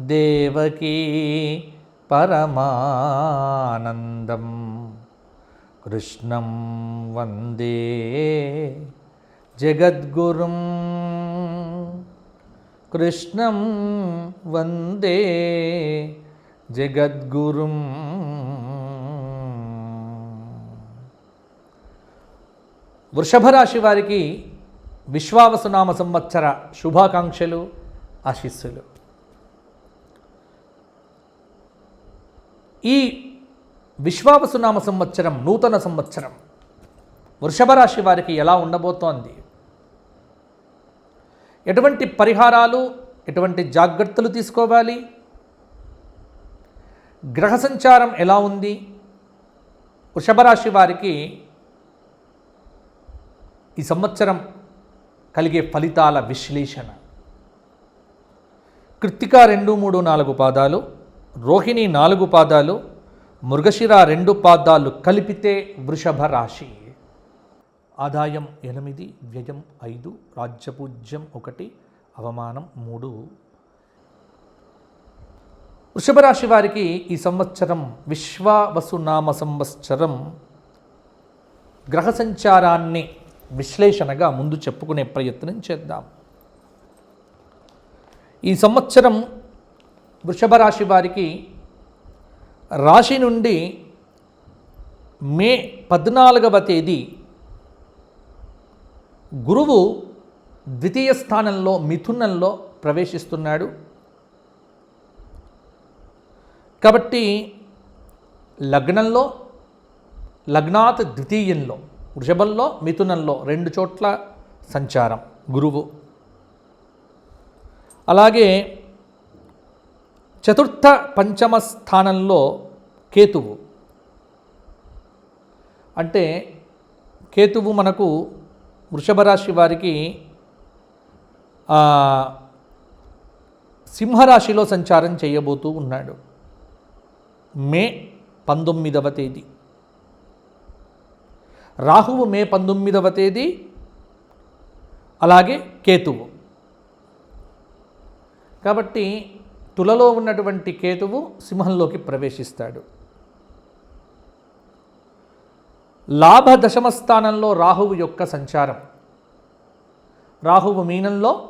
దేవకీ పరమానందం. కృష్ణం వందే జగద్గురుం. కృష్ణం వందే జగద్గురుం. వృషభ రాశి వారికి విశ్వావసునామ సంవత్సర శుభాకాంక్షలు ఆశీస్సులు. ఈ విశ్వావసునామ సంవత్సరం నూతన సంవత్సరం వృషభ రాశి వారికి ఎలా ఉండబోతోంది? ఎటువంటి పరిహారాలు ఎటువంటి జాగ్రత్తలు తీసుకోవాలి? గ్రహ సంచారం ఎలా ఉంది? వృషభ రాశి వారికి ఈ సంవత్సరం కలిగే ఫలితాల విశ్లేషణ. కృత్తిక రెండు మూడు నాలుగు పాదాలు రోహిణి నాలుగు పాదాలు మృగశిర రెండు పాదాలు కలిపితే వృషభ రాశి. ఆదాయం ఎనిమిది వ్యయం ఐదు రాజ్యపూజ్యం ఒకటి అవమానం మూడు. వృషభ రాశి వారికి ఈ సంవత్సరం విశ్వావసునామ సంవత్సరం. గ్రహ సంచారాన్ని విశ్లేషణగా ముందు చెప్పుకునే ప్రయత్నం చేద్దాం. ఈ సంవత్సరం వృషభ రాశి వారికి రాశి నుండి మే పద్నాలుగవ తేదీ గురువు ద్వితీయ స్థానంలో మిథునంలో ప్రవేశిస్తున్నాడు. కాబట్టి లగ్నంలో లగ్నాత్ ద్వితీయంలో వృషభంలో మిథునంలో రెండు చోట్ల సంచారం గురువు. అలాగే చతుర్థ పంచమ స్థానంలో కేతువు. అంటే కేతువు మనకు వృషభ రాశి వారికి సింహరాశిలో సంచారం చేయబోతూ ఉన్నాడు. మే పంతొమ్మిదవ తేదీ. రాహువు మే పంతొమ్మిదవ తేదీ అలాగే కేతువు. కాబట్టి తులలో ఉన్నటువంటి కేతువు సింహంలోకి ప్రవేశిస్తాడు. లాభ దశమ స్థానంలో రాహువు యొక్క సంచారం. రాహువు మీనంలో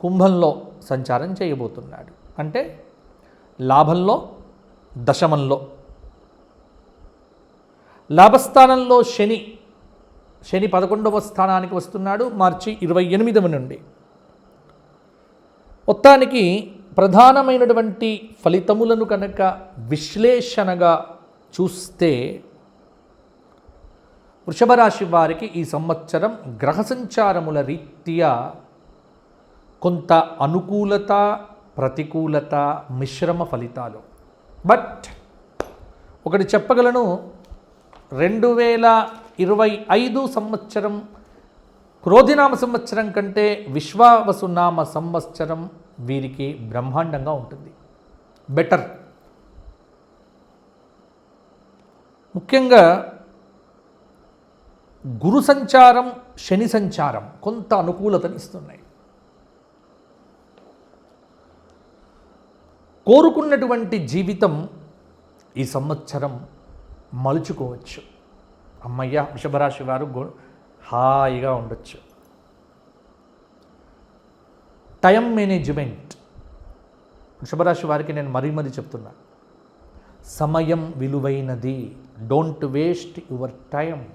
కుంభంలో సంచారం చేయబోతున్నాడు. అంటే లాభంలో దశమంలో. లాభస్థానంలో శని శని పదకొండవ స్థానానికి వస్తున్నాడు మార్చి ఇరవై ఎనిమిదవ నుండి. మొత్తానికి ప్రధానమైనటువంటి ఫలితములను కనుక విశ్లేషణగా చూస్తే వృషభరాశి వారికి ఈ సంవత్సరం గ్రహ సంచారముల రీత్యా కొంత అనుకూలత ప్రతికూలత మిశ్రమ ఫలితాలు. బట్ ఒకటి చెప్పగలను రెండు వేల ఇరవై ఐదు సంవత్సరం క్రోధినామ సంవత్సరం కంటే విశ్వావసునామ సంవత్సరం వీరికి బ్రహ్మాండంగా ఉంటుంది. బెటర్. ముఖ్యంగా గురు సంచారం శని సంచారం కొంత అనుకూలతనిస్తున్నాయి కోరుకున్నటువంటి జీవితం ఈ సంవత్సరం మలుచుకోవచ్చు. అమ్మయ్య వృషభరాశి వారు హాయిగా ఉండొచ్చు. Time management. వృషభరాశి వారికి నేను మరీ మరీ చెప్తున్నా. సమయం విలువైనది. డోంట్ వేస్ట్ యువర్ టైం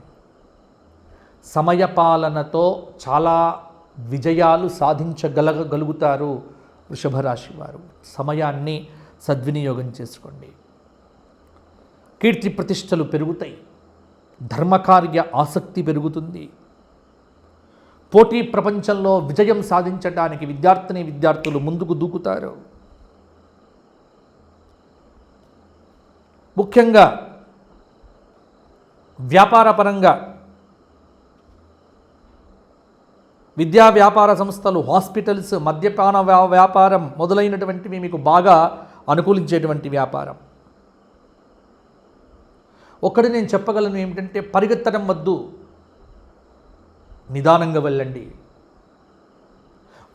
సమయపాలనతో చాలా విజయాలు సాధించగలగలుగుతారు వృషభరాశి వారు. సమయాన్ని సద్వినియోగం చేసుకోండి. కీర్తి ప్రతిష్టలు పెరుగుతాయి. ధర్మకార్య ఆసక్తి పెరుగుతుంది. పోటీ ప్రపంచంలో విజయం సాధించడానికి విద్యార్థిని విద్యార్థులు ముందుకు దూకుతారు. ముఖ్యంగా వ్యాపారపరంగా విద్యా వ్యాపార సంస్థలు హాస్పిటల్స్ మద్యపాన వ్యా- వ్యాపారం మొదలైనటువంటివి మీకు బాగా అనుకూలించేటువంటి వ్యాపారం. ఒకటి నేను చెప్పగలను ఏమిటంటే పరిగెత్తడం వద్దు. నిదానంగా వెళ్ళండి.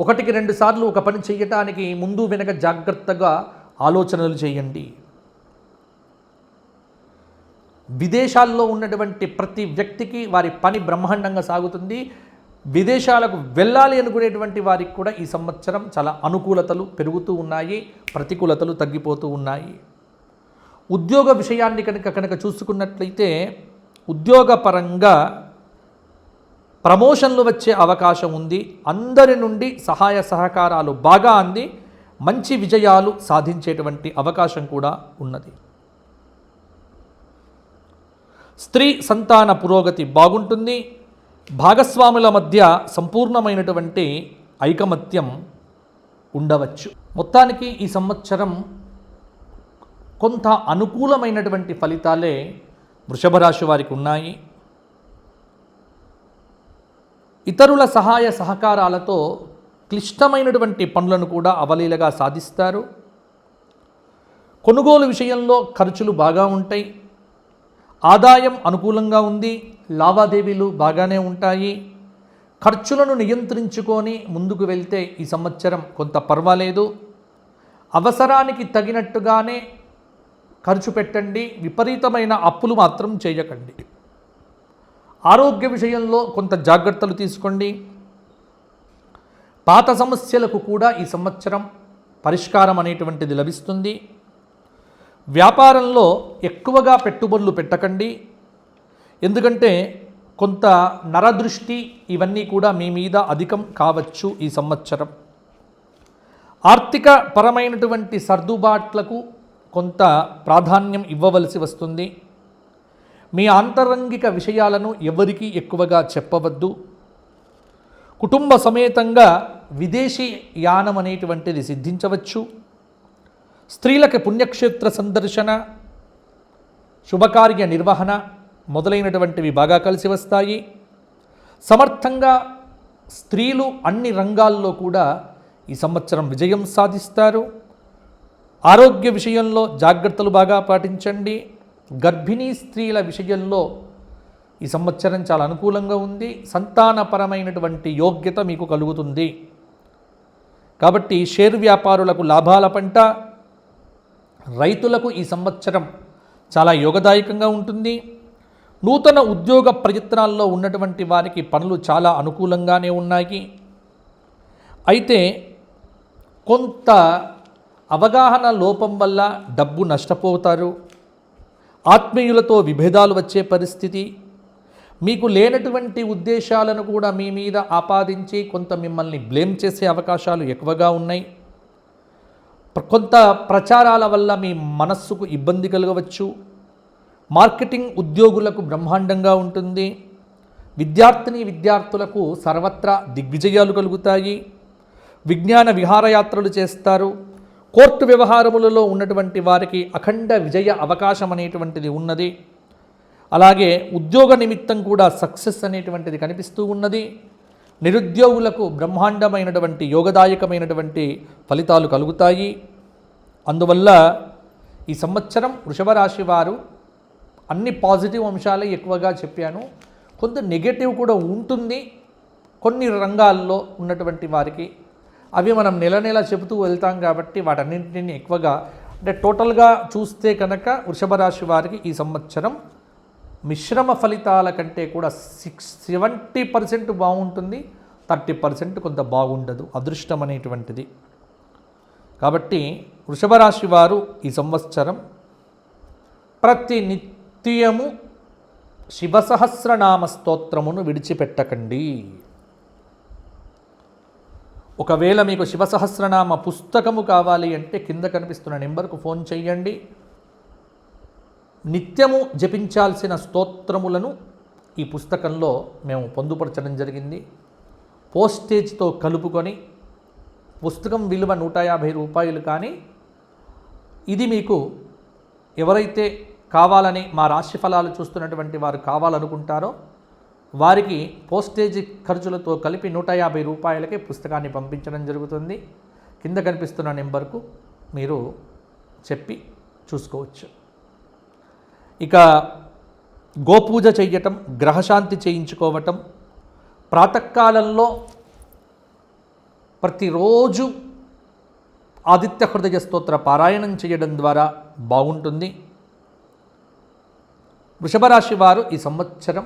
ఒకటికి రెండు సార్లు ఒక పని చేయటానికి ముందు వెనక జాగ్రత్తగా ఆలోచనలు చేయండి. విదేశాల్లో ఉన్నటువంటి ప్రతి వ్యక్తికి వారి పని బ్రహ్మాండంగా సాగుతుంది. విదేశాలకు వెళ్ళాలి అనుకునేటువంటి వారికి కూడా ఈ సంవత్సరం చాలా అనుకూలతలు పెరుగుతూ ఉన్నాయి ప్రతికూలతలు తగ్గిపోతూ ఉన్నాయి. ఉద్యోగ విషయాన్ని కనుక కనుక చూసుకున్నట్లయితే ఉద్యోగపరంగా ప్రమోషన్లు వచ్చే అవకాశం ఉంది. అందరి నుండి సహాయ సహకారాలు బాగా అంది. మంచి విజయాలు సాధించేటువంటి అవకాశం కూడా ఉన్నది. స్త్రీ సంతాన పురోగతి బాగుంటుంది. భాగస్వాముల మధ్య సంపూర్ణమైనటువంటి ఐకమత్యం ఉండవచ్చు. మొత్తానికి ఈ సంవత్సరం కొంత అనుకూలమైనటువంటి ఫలితాలే వృషభ రాశి వారికి ఉన్నాయి. ఇతరుల సహాయ సహకారాలతో క్లిష్టమైనటువంటి పనులను కూడా అవలీలగా సాధిస్తారు. కొనుగోలు విషయంలో ఖర్చులు బాగా ఉంటాయి. ఆదాయం అనుకూలంగా ఉంది. లావాదేవీలు బాగానే ఉంటాయి. ఖర్చులను నియంత్రించుకొని ముందుకు వెళ్తే ఈ సంవత్సరం కొంత పర్వాలేదు. అవసరానికి తగినట్టుగానే ఖర్చు పెట్టండి. విపరీతమైన అప్పులు మాత్రం చేయకండి. ఆరోగ్య విషయంలో కొంత జాగ్రత్తలు తీసుకోండి. పాత సమస్యలకు కూడా ఈ సంవత్సరం పరిష్కారం అనేటువంటిది లభిస్తుంది. వ్యాపారంలో ఎక్కువగా పెట్టుబడులు పెట్టకండి. ఎందుకంటే కొంత నరదృష్టి ఇవన్నీ కూడా మీ మీద అధికం కావచ్చు ఈ సంవత్సరం. ఆర్థిక పరమైనటువంటి సర్దుబాట్లకు కొంత ప్రాధాన్యం ఇవ్వవలసి వస్తుంది. మీ ఆంతరంగిక విషయాలను ఎవరికీ ఎక్కువగా చెప్పవద్దు. కుటుంబ సమేతంగా విదేశీ యానం అనేటువంటిది సిద్ధించవచ్చు. స్త్రీలకు పుణ్యక్షేత్ర సందర్శన శుభకార్య నిర్వహణ మొదలైనటువంటివి బాగా కలిసి వస్తాయి. సమర్థంగా స్త్రీలు అన్ని రంగాల్లో కూడా ఈ సంవత్సరం విజయం సాధిస్తారు. ఆరోగ్య విషయంలో జాగ్రత్తలు బాగా పాటించండి. గర్భిణీ స్త్రీల విషయంలో ఈ సంవత్సరం చాలా అనుకూలంగా ఉంది. సంతానపరమైనటువంటి యోగ్యత మీకు కలుగుతుంది. కాబట్టి షేర్ వ్యాపారులకు లాభాల పంట రైతులకు ఈ సంవత్సరం చాలా యోగదాయకంగా ఉంటుంది. నూతన ఉద్యోగ ప్రయత్నాల్లో ఉన్నటువంటి వారికి పనులు చాలా అనుకూలంగానే ఉన్నాయి. అయితే కొంత అవగాహన లోపం వల్ల డబ్బు నష్టపోతారు. ఆత్మీయులతో విభేదాలు వచ్చే పరిస్థితి మీకు లేనటువంటి ఉద్దేశాలను కూడా మీ మీద ఆపాదించి కొంత మిమ్మల్ని బ్లేమ్ చేసే అవకాశాలు ఎక్కువగా ఉన్నాయి. కొంత ప్రచారాల వల్ల మీ మనస్సుకు ఇబ్బంది కలగవచ్చు. మార్కెటింగ్ ఉద్యోగులకు బ్రహ్మాండంగా ఉంటుంది. విద్యార్థిని విద్యార్థులకు సర్వత్రా దిగ్విజయాలు కలుగుతాయి. విజ్ఞాన విహారయాత్రలు చేస్తారు. కోర్టు వ్యవహారములలో ఉన్నటువంటి వారికి అఖండ విజయ అవకాశం అనేటువంటిది ఉన్నది. అలాగే ఉద్యోగ నిమిత్తం కూడా సక్సెస్ అనేటువంటిది కనిపిస్తూ ఉన్నది. నిరుద్యోగులకు బ్రహ్మాండమైనటువంటి యోగదాయకమైనటువంటి ఫలితాలు కలుగుతాయి. అందువల్ల ఈ సంవత్సరం వృషభ రాశి వారు అన్ని పాజిటివ్ అంశాలే ఎక్కువగా చెప్పాను. కొంత నెగటివ్ కూడా ఉంటుంది. కొన్ని రంగాల్లో ఉన్నటువంటి వారికి అవి మనం నెల నెల చెబుతూ వెళ్తాం కాబట్టి వాటన్నింటినీ ఎక్కువగా అంటే టోటల్గా చూస్తే కనుక వృషభ రాశి వారికి ఈ సంవత్సరం మిశ్రమ ఫలితాల కంటే కూడా సిక్స్ సెవెంటీ పర్సెంట్ బాగుంటుంది థర్టీ పర్సెంట్ కొంత బాగుండదు అదృష్టం అనేటువంటిది. కాబట్టి వృషభ రాశి వారు ఈ సంవత్సరం ప్రతి నిత్యము శివసహస్రనామ స్తోత్రమును విడిచిపెట్టకండి. ఒకవేళ మీకు శివసహస్రనామ పుస్తకము కావాలి అంటే కింద కనిపిస్తున్న నెంబర్కు ఫోన్ చేయండి నిత్యము జపించాల్సిన స్తోత్రములను ఈ పుస్తకంలో మేము పొందుపరచడం జరిగింది. పోస్టేజ్తో కలుపుకొని పుస్తకం విలువ నూట యాభై రూపాయలు కానీ ఇది మీకు ఎవరైతే కావాలని మా రాశి ఫలాలు చూస్తున్నటువంటి వారు కావాలనుకుంటారో వారికి పోస్టేజ్ ఖర్చులతో కలిపి నూట యాభై రూపాయలకే పుస్తకాన్ని పంపించడం జరుగుతుంది. కింద కనిపిస్తున్న నెంబర్కు మీరు చెప్పి చూసుకోవచ్చు. ఇక గోపూజ చేయటం గ్రహశాంతి చేయించుకోవటం ప్రాతకాలంలో ప్రతిరోజు ఆదిత్య హృదయ స్తోత్ర పారాయణం చేయడం ద్వారా బాగుంటుంది. వృషభరాశి వారు ఈ సంవత్సరం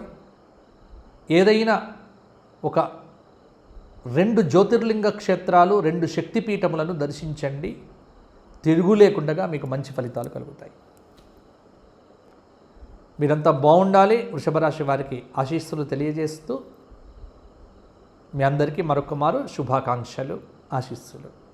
ఏదైనా ఒక రెండు జ్యోతిర్లింగ క్షేత్రాలు రెండు శక్తిపీఠములను దర్శించండి. తిరుగు లేకుండా మీకు మంచి ఫలితాలు కలుగుతాయి. మీరంతా బాగుండాలి వృషభరాశి వారికి ఆశీస్సులు తెలియజేస్తూ మీ అందరికీ మరొక మారు శుభాకాంక్షలు ఆశీస్సులు.